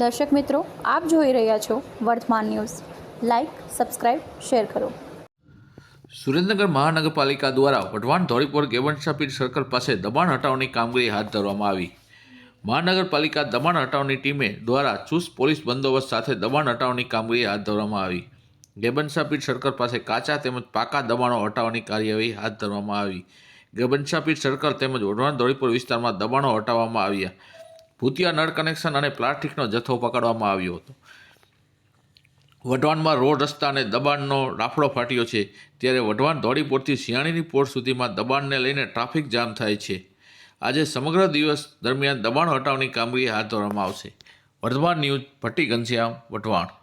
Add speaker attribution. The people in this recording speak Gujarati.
Speaker 1: દર્શક મિત્રો, આપ જોઈ રહ્યા છો વર્તમાન ન્યૂઝ. લાઇક સબસ્ક્રાઇબ શેર કરો.
Speaker 2: સુરેન્દ્રનગર મહાનગરપાલિકા દ્વારા વઢવાણ ધોળીપોર ગેવનશાપીર સર્કલ પાસે દબાણ હટાવવાની કામગીરી હાથ ધરવામાં આવી. મહાનગરપાલિકા દબાણ હટાવની ટીમે દ્વારા ચુસ્ત પોલીસ બંદોબસ્ત સાથે દબાણ હટાવવાની કામગીરી હાથ ધરવામાં આવી. ગેબનશાપીર સર્કલ પાસે કાચા તેમજ પાકા દબાણો હટાવવાની કાર્યવાહી હાથ ધરવામાં આવી. ગેબનશાપીર સર્કલ તેમજ વઢવાણ ધોળીપોર વિસ્તારમાં દબાણો હટાવવામાં આવ્યા. ભૂતિયા નળ કનેક્શન અને પ્લાસ્ટિકનો જથ્થો પકડવામાં આવ્યો હતો. વઢવાણમાં રોડ રસ્તા અને દબાણનો રાફડો ફાટ્યો છે. ત્યારે વઢવાણ ધોળીપોરથી શિયાળીની પોળ સુધીમાં દબાણને લઈને ટ્રાફિક જામ થાય છે. આજે સમગ્ર દિવસ દરમિયાન દબાણ હટાવવાની કામગીરી હાથ ધરવામાં આવશે. વર્ધમાન ન્યૂઝ ભટ્ટી ઘનશ્યામ, વઢવાણ.